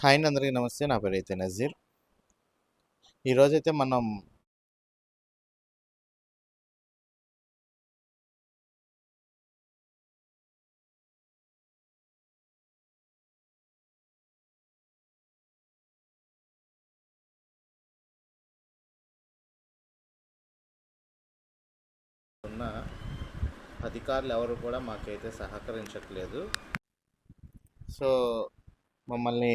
Hi అందరికీ నమస్తే. నా పేరు అయితే నజీర్. ఈరోజైతే మనం ఉన్న అధికారులు ఎవరు కూడా మాకైతే సహకరించట్లేదు. సో మమ్మల్ని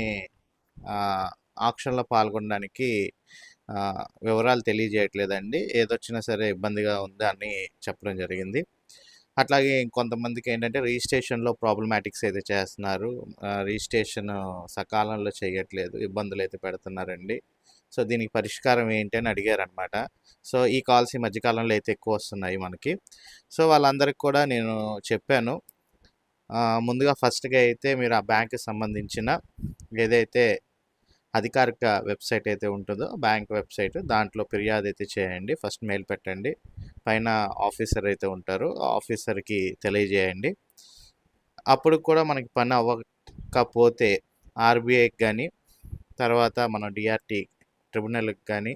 ఆక్షన్లో పాల్గొనడానికి వివరాలు తెలియజేయట్లేదండి. ఏదొచ్చినా సరే ఇబ్బందిగా ఉంది అని చెప్పడం జరిగింది. అట్లాగే కొంతమందికి ఏంటంటే రిజిస్ట్రేషన్లో ప్రాబ్లమాటిక్స్ అయితే చేస్తున్నారు రిజిస్ట్రేషన్ సకాలంలో చేయట్లేదు ఇబ్బందులు అయితే పెడుతున్నారండి. సో దీనికి పరిష్కారం ఏంటి అని అడిగారనమాట సో ఈ కాల్స్ ఈ మధ్యకాలంలో అయితే ఎక్కువ వస్తున్నాయి మనకి. సో వాళ్ళందరికీ కూడా నేను చెప్పాను. ముందుగా ఫస్ట్గా అయితే మీరు ఆ బ్యాంక్కి సంబంధించిన ఏదైతే అధికారిక వెబ్సైట్ అయితే ఉంటుందో బ్యాంక్ వెబ్సైట్ దాంట్లో ఫిర్యాదు అయితే చేయండి. ఫస్ట్ మెయిల్ పెట్టండి. పైన ఆఫీసర్ అయితే ఉంటారు. ఆఫీసర్కి తెలియజేయండి. అప్పుడు కూడా మనకి పని అవ్వకపోతే ఆర్బీఐకి కానీ తర్వాత మన డిఆర్టీ ట్రిబ్యునల్కి కానీ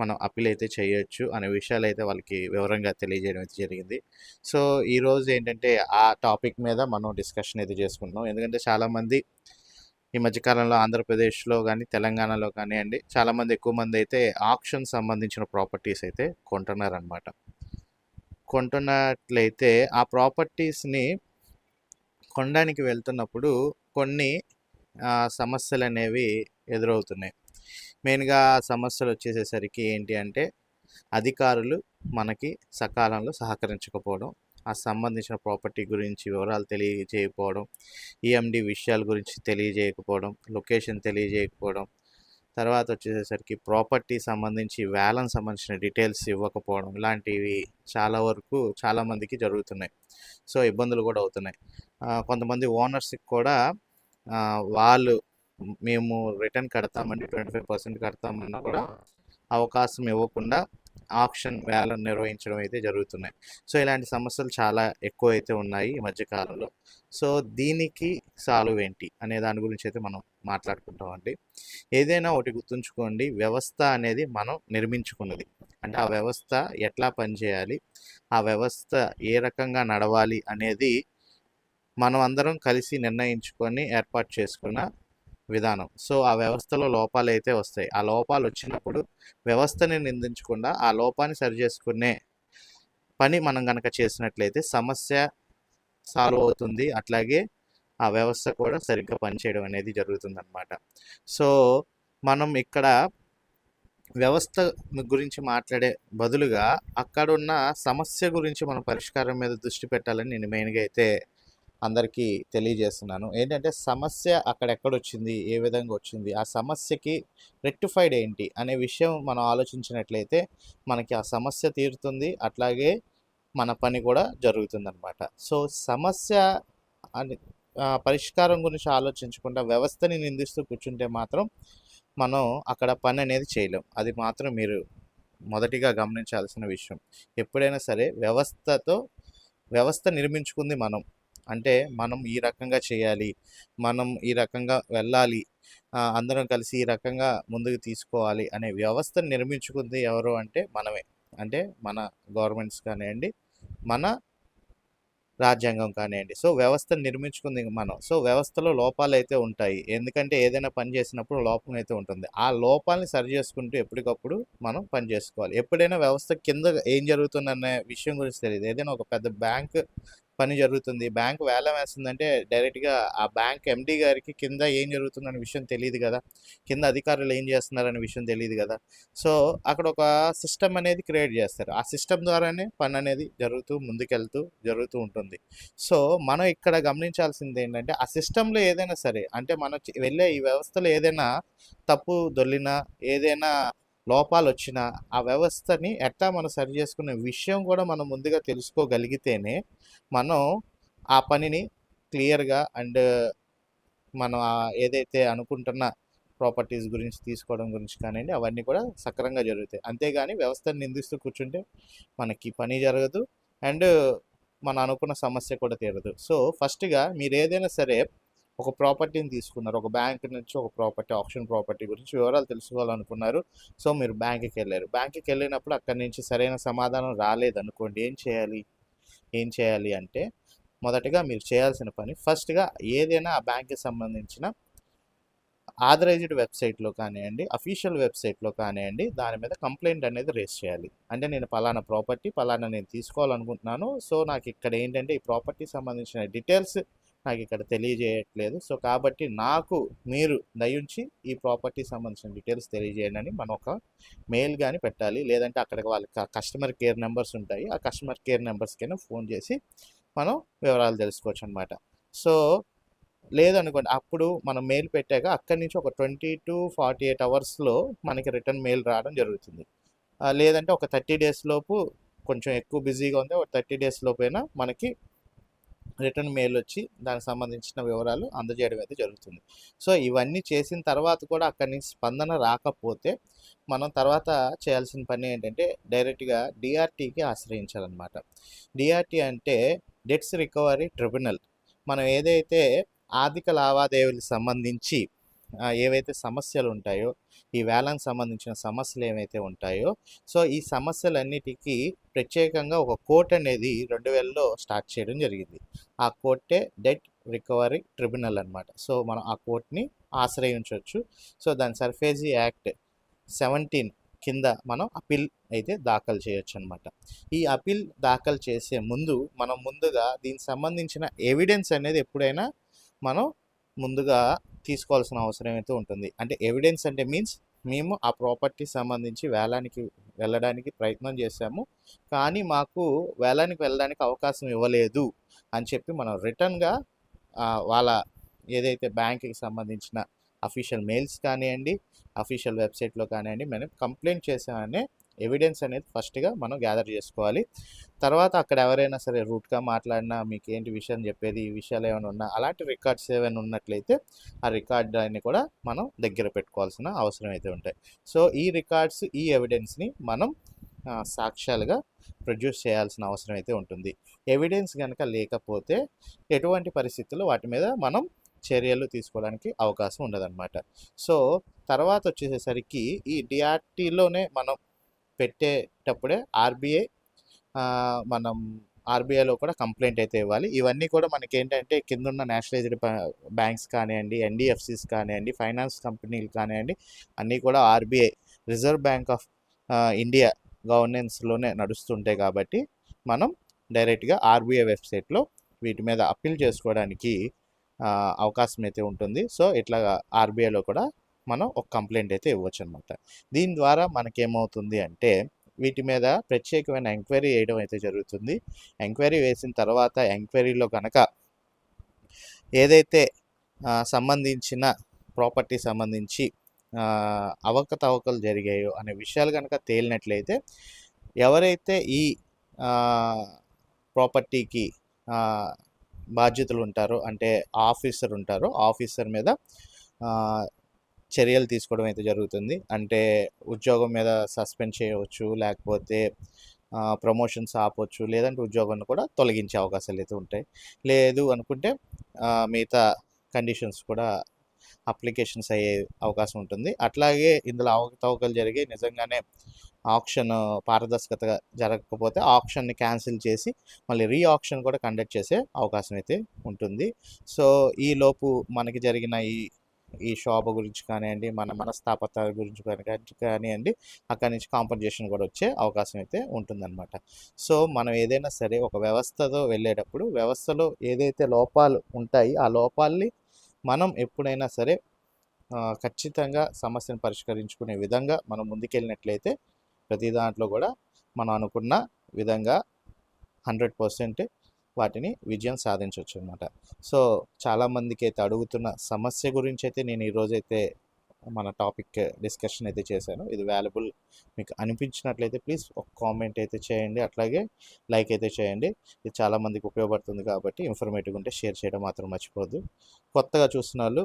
మనం అప్పీల్ అయితే చేయొచ్చు అనే విషయాలు అయితే వాళ్ళకి వివరంగా తెలియజేయడం అయితే జరిగింది. సో ఈరోజు ఏంటంటే ఆ టాపిక్ మీద మనం డిస్కషన్ అయితే చేసుకుంటున్నాం. ఎందుకంటే చాలామంది ఈ మధ్యకాలంలో ఆంధ్రప్రదేశ్లో కానీ తెలంగాణలో కానీ అండి చాలామంది ఎక్కువ మంది అయితే ఆప్షన్ సంబంధించిన ప్రాపర్టీస్ అయితే కొంటున్నారనమాట. కొంటున్నట్లయితే ఆ ప్రాపర్టీస్ని కొనడానికి వెళ్తున్నప్పుడు కొన్ని సమస్యలు అనేవి ఎదురవుతున్నాయి. మెయిన్గా సమస్యలు వచ్చేసేసరికి ఏంటి అంటే అధికారులు మనకి సకాలంలో సహకరించకపోవడం ఆ సంబంధించిన ప్రాపర్టీ గురించి వివరాలు తెలియజేయకపోవడం ఈఎండి విషయాల గురించి తెలియజేయకపోవడం లొకేషన్ తెలియజేయకపోవడం తర్వాత వచ్చేసరికి ప్రాపర్టీ సంబంధించి వేలం సంబంధించిన డీటెయిల్స్ ఇవ్వకపోవడం ఇలాంటివి చాలా వరకు చాలామందికి జరుగుతున్నాయి. సో ఇబ్బందులు కూడా అవుతున్నాయి. కొంతమంది ఓనర్స్కి కూడా వాళ్ళు మేము రిటర్న్ కడతామండి ట్వంటీ ఫైవ్ పర్సెంట్ కడతామన్నా కూడా అవకాశం ఇవ్వకుండా ఆప్షన్ వేలం నిర్వహించడం అయితే జరుగుతున్నాయి. సో ఇలాంటి సమస్యలు చాలా ఎక్కువ అయితే ఉన్నాయి ఈ మధ్యకాలంలో సో దీనికి సాల్వ్ ఏంటి అనే దాని గురించి అయితే మనం మాట్లాడుకుంటామండి. ఏదైనా ఒకటి గుర్తుంచుకోండి వ్యవస్థ అనేది మనం నిర్మించుకున్నది. అంటే ఆ వ్యవస్థ ఎట్లా పనిచేయాలి ఆ వ్యవస్థ ఏ రకంగా నడవాలి అనేది మనం అందరం కలిసి నిర్ణయించుకొని ఏర్పాటు చేసుకున్న విధానం. సో ఆ వ్యవస్థలో లోపాలు అయితే వస్తాయి. ఆ లోపాలు వచ్చినప్పుడు వ్యవస్థని నిందించకుండా ఆ లోపాన్ని సరి చేసుకునే పని మనం కనుక చేసినట్లయితే సమస్య సాల్వ్ అవుతుంది. అట్లాగే ఆ వ్యవస్థ కూడా సరిగ్గా పనిచేయడం అనేది జరుగుతుంది అనమాట సో మనం ఇక్కడ వ్యవస్థ గురించి మాట్లాడే బదులుగా అక్కడున్న సమస్య గురించి మనం పరిష్కారం మీద దృష్టి పెట్టాలని నేను మెయిన్గా అయితే అందరికీ తెలియజేస్తున్నాను. ఏంటంటే సమస్య అక్కడెక్కడ వచ్చింది ఏ విధంగా వచ్చింది ఆ సమస్యకి రెక్టిఫైడ్ ఏంటి అనే విషయం మనం ఆలోచించినట్లయితే మనకి ఆ సమస్య తీరుతుంది అట్లాగే మన పని కూడా జరుగుతుంది అనమాట సో సమస్య అని పరిష్కారం గురించి ఆలోచించకుండా వ్యవస్థని నిందిస్తూ కూర్చుంటే మాత్రం మనం అక్కడ పని అనేది చేయలేం. అది మాత్రం మీరు మొదటిగా గమనించాల్సిన విషయం. ఎప్పుడైనా సరే వ్యవస్థతో వ్యవస్థ నిర్మించుకుంది మనం. అంటే మనం ఈ రకంగా చేయాలి మనం ఈ రకంగా వెళ్ళాలి అందరం కలిసి ఈ రకంగా ముందుకు తీసుకోవాలి అనే వ్యవస్థను నిర్మించుకుంది ఎవరు అంటే మనమే. అంటే మన గవర్నమెంట్స్ కానివ్వండి మన రాజ్యాంగం కానివ్వండి. సో వ్యవస్థను నిర్మించుకుంది మనం. సో వ్యవస్థలో లోపాలు అయితే ఉంటాయి. ఎందుకంటే ఏదైనా పని చేసినప్పుడు లోపం అయితే ఉంటుంది. ఆ లోపాలని సరి చేసుకుంటూ ఎప్పటికప్పుడు మనం పని చేసుకోవాలి. ఎప్పుడైనా వ్యవస్థ కింద ఏం జరుగుతుందనే విషయం గురించి తెలియదు. ఏదైనా ఒక పెద్ద బ్యాంక్ పని జరుగుతుంది. బ్యాంక్ వేలం వేస్తుందంటే డైరెక్ట్గా ఆ బ్యాంక్ ఎండీ గారికి కింద ఏం జరుగుతుందనే విషయం తెలియదు కదా. కింద అధికారులు ఏం చేస్తున్నారనే విషయం తెలియదు కదా. సో అక్కడ ఒక సిస్టమ్ అనేది క్రియేట్ చేస్తారు. ఆ సిస్టమ్ ద్వారానే పని అనేది జరుగుతూ ముందుకెళ్తూ జరుగుతూ ఉంటుంది. సో మనం ఇక్కడ గమనించాల్సింది ఏంటంటే ఆ సిస్టంలో ఏదైనా సరే అంటే మనం వెళ్ళే ఈ వ్యవస్థలో ఏదైనా తప్పు దొల్లినా ఏదైనా లోపాలు వచ్చినా ఆ వ్యవస్థని ఎట్లా మనం సరి చేసుకునే విషయం కూడా మనం ముందుగా తెలుసుకోగలిగితేనే మనం ఆ పనిని క్లియర్గా అండ్ మనం ఏదైతే అనుకుంటున్న ప్రాపర్టీస్ గురించి తీసుకోవడం గురించి కానివ్వండి అవన్నీ కూడా సక్రంగా జరుగుతాయి. అంతేగాని వ్యవస్థను నిందిస్తూ కూర్చుంటే మనకి పని జరగదు అండ్ మనం అనుకున్న సమస్య కూడా తీరదు. సో ఫస్ట్గా మీరు ఏదైనా సరే ఒక ప్రాపర్టీని తీసుకున్నారు. ఒక బ్యాంక్ నుంచి ఒక ప్రాపర్టీ ఆప్షన్ ప్రాపర్టీ గురించి వివరాలు తెలుసుకోవాలనుకున్నారు. సో మీరు బ్యాంక్కి వెళ్ళారు బ్యాంక్కి వెళ్ళినప్పుడు అక్కడి నుంచి సరైన సమాధానం రాలేదనుకోండి. ఏం చేయాలి? ఏం చేయాలి అంటే మొదటగా మీరు చేయాల్సిన పని ఫస్ట్గా ఏదైనా ఆ బ్యాంక్కి సంబంధించిన ఆథరైజ్డ్ వెబ్సైట్లో కానివ్వండి అఫీషియల్ వెబ్సైట్లో కానివ్వండి దాని మీద కంప్లైంట్ అనేది రేస్ చేయాలి. అంటే నేను పలానా ప్రాపర్టీ పలానా నేను తీసుకోవాలనుకుంటున్నాను. సో నాకు ఇక్కడ ఏంటంటే ఈ ప్రాపర్టీ సంబంధించిన డీటెయిల్స్ నాకు ఇక్కడ తెలియజేయట్లేదు. సో కాబట్టి నాకు మీరు దయించి ఈ ప్రాపర్టీ సంబంధించిన డీటెయిల్స్ తెలియజేయండి అని మనం ఒక మెయిల్ కానీ పెట్టాలి. లేదంటే అక్కడికి వాళ్ళకి కస్టమర్ కేర్ నెంబర్స్ ఉంటాయి. ఆ కస్టమర్ కేర్ నెంబర్స్కైనా ఫోన్ చేసి మనం వివరాలు తెలుసుకోవచ్చు అనమాట సో లేదనుకోండి అప్పుడు మనం మెయిల్ పెట్టాక అక్కడి నుంచి ఒక ట్వంటీ టు ఫార్టీ ఎయిట్ అవర్స్లో మనకి రిటర్న్ మెయిల్ రావడం జరుగుతుంది. లేదంటే ఒక థర్టీ డేస్ లోపు కొంచెం ఎక్కువ బిజీగా ఉంది ఒక థర్టీ డేస్ లోపైనా మనకి రిటర్న్ మెయిల్ వచ్చి దానికి సంబంధించిన వివరాలు అందజేయడం అయితే జరుగుతుంది. సో ఇవన్నీ చేసిన తర్వాత కూడా అక్కడి నుంచి స్పందన రాకపోతే మనం తర్వాత చేయాల్సిన పని ఏంటంటే డైరెక్ట్గా డిఆర్టీకి ఆశ్రయించాలన్నమాట. డిఆర్టీ అంటే డెట్స్ రికవరీ ట్రిబ్యునల్. మనం ఏదైతే ఆర్థిక లావాదేవీలకు సంబంధించి ఏవైతే సమస్యలు ఉంటాయో ఈ వేలానికి సంబంధించిన సమస్యలు ఏవైతే ఉంటాయో సో ఈ సమస్యలన్నిటికీ ప్రత్యేకంగా ఒక కోర్ట్ అనేది రెండు వేలలో స్టార్ట్ చేయడం జరిగింది. ఆ కోర్టే డెట్ రికవరీ ట్రిబ్యునల్ అనమాట సో మనం ఆ కోర్ట్ని ఆశ్రయించవచ్చు సో దాని సర్ఫేజీ యాక్ట్ సెవెంటీన్ కింద మనం అపీల్ అయితే దాఖలు చేయొచ్చు అనమాట ఈ అపీల్ దాఖలు చేసే ముందు మనం ముందుగా దీనికి సంబంధించిన ఎవిడెన్స్ అనేది ఎప్పుడైనా మనం ముందుగా తీసుకోవాల్సిన అవసరం అయితే ఉంటుంది. అంటే ఎవిడెన్స్ అంటే మీన్స్ మేము ఆ ప్రాపర్టీ సంబంధించి వేలానికి వెళ్ళడానికి ప్రయత్నం చేశాము. కానీ మాకు వేలానికి వెళ్ళడానికి అవకాశం ఇవ్వలేదు అని చెప్పి మనం రిటర్న్గా వాళ్ళ ఏదైతే బ్యాంక్కి సంబంధించిన అఫీషియల్ మెయిల్స్ కానివ్వండి అఫీషియల్ వెబ్సైట్లో కానివ్వండి మనం కంప్లైంట్ చేసామనే ఎవిడెన్స్ అనేది ఫస్ట్గా మనం గ్యాదర్ చేసుకోవాలి. తర్వాత అక్కడ ఎవరైనా సరే రూట్గా మాట్లాడినా మీకు ఏంటి విషయం చెప్పేది ఈ విషయాలు ఏమైనా ఉన్నా అలాంటి రికార్డ్స్ ఏమైనా ఉన్నట్లయితే ఆ రికార్డ్ అన్ని కూడా మనం దగ్గర పెట్టుకోవాల్సిన అవసరం అయితే ఉంటాయి. సో ఈ రికార్డ్స్ ఈ ఎవిడెన్స్ని మనం సాక్ష్యాలుగా ప్రొడ్యూస్ చేయాల్సిన అవసరం అయితే ఉంటుంది. ఎవిడెన్స్ కనుక లేకపోతే ఎటువంటి పరిస్థితుల్లో వాటి మీద మనం చర్యలు తీసుకోవడానికి అవకాశం ఉండదన్నమాట. సో తర్వాత వచ్చేసేసరికి ఈ డిఆర్టీలోనే మనం పెట్టేటప్పుడే ఆర్బీఐ మనం ఆర్బీఐలో కూడా కంప్లైంట్ అయితే ఇవ్వాలి. ఇవన్నీ కూడా మనకి ఏంటంటే కింద ఉన్న నేషనలైజ్డ్ బ్యాంక్స్ కానివ్వండి ఎన్డిఎఫ్సిస్ కానివ్వండి ఫైనాన్స్ కంపెనీలు కానివ్వండి అన్నీ కూడా RBI reserve bank of India గవర్నెన్స్లోనే నడుస్తుంటాయి కాబట్టి మనం డైరెక్ట్గా ఆర్బీఐ వెబ్సైట్లో వీటి మీద అప్పీల్ చేసుకోవడానికి అవకాశం అయితే ఉంటుంది. సో ఇట్లా ఆర్బీఐలో కూడా మనం ఒక కంప్లైంట్ అయితే ఇవ్వచ్చు అనమాట దీని ద్వారా మనకేమవుతుంది అంటే వీటి మీద ప్రత్యేకమైన ఎంక్వైరీ వేయడం అయితే జరుగుతుంది. ఎంక్వైరీ వేసిన తర్వాత ఎంక్వైరీలో కనుక ఏదైతే సంబంధించిన ప్రాపర్టీ సంబంధించి అవకతవకలు జరిగాయో అనే విషయాలు కనుక తేలినట్లయితే ఎవరైతే ఈ ప్రాపర్టీకి బాధ్యతలు ఉంటారో అంటే ఆఫీసర్ ఉంటారో ఆఫీసర్ మీద చర్యలు తీసుకోవడం అయితే జరుగుతుంది. అంటే ఉద్యోగం మీద సస్పెండ్ చేయవచ్చు లేకపోతే ప్రమోషన్స్ ఆపవచ్చు లేదంటే ఉద్యోగాన్ని కూడా తొలగించే అవకాశాలు అయితే ఉంటాయి. లేదు అనుకుంటే మిగతా కండిషన్స్ కూడా అప్లికేషన్స్ అయ్యే అవకాశం ఉంటుంది. అట్లాగే ఇందులో అవకతవకలు జరిగి నిజంగానే ఆప్షన్ పారదర్శకతగా జరగకపోతే ఆప్షన్ని క్యాన్సిల్ చేసి మళ్ళీ రీ ఆప్షన్ కూడా కండక్ట్ చేసే అవకాశం అయితే ఉంటుంది. సో ఈలోపు మనకి జరిగిన ఈ ఈ శోభ గురించి కానివ్వండి మన మనస్తాపత గురించి కానీ కానివ్వండి అక్కడి నుంచి కాంపన్సేషన్ కూడా వచ్చే అవకాశం అయితే ఉంటుందన్నమాట. సో మనం ఏదైనా సరే ఒక వ్యవస్థతో వెళ్ళేటప్పుడు వ్యవస్థలో ఏదైతే లోపాలు ఉంటాయి ఆ లోపాలని మనం ఎప్పుడైనా సరే ఖచ్చితంగా సమస్యను పరిష్కరించుకునే విధంగా మనం ముందుకెళ్ళినట్లయితే ప్రతి దాంట్లో కూడా మనం అనుకున్న విధంగా హండ్రెడ్ పర్సెంట్ వాటిని విజయం సాధించవచ్చు అనమాట సో చాలామందికి అయితే అడుగుతున్న సమస్య గురించి అయితే నేను ఈరోజైతే మన టాపిక్ డిస్కషన్ అయితే చేశాను. ఇది వాల్యుబుల్ మీకు అనిపించినట్లయితే ప్లీజ్ ఒక కామెంట్ అయితే చేయండి. అట్లాగే లైక్ అయితే చేయండి. ఇది చాలామందికి ఉపయోగపడుతుంది కాబట్టి ఇన్ఫర్మేటివ్ ఉంటే షేర్ చేయడం మాత్రం మర్చిపోద్దు కొత్తగా చూసిన వాళ్ళు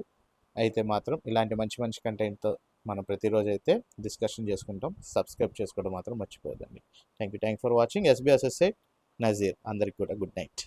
అయితే మాత్రం ఇలాంటి మంచి మంచి కంటెంట్తో మనం ప్రతిరోజు అయితే డిస్కషన్ చేసుకుంటాం. సబ్స్క్రైబ్ చేసుకోవడం మాత్రం మర్చిపోదండి thank you thank for watching. ఎస్బీఎస్ఎస్ఐ Nazir అందరికి కూడా గుడ్ నైట్.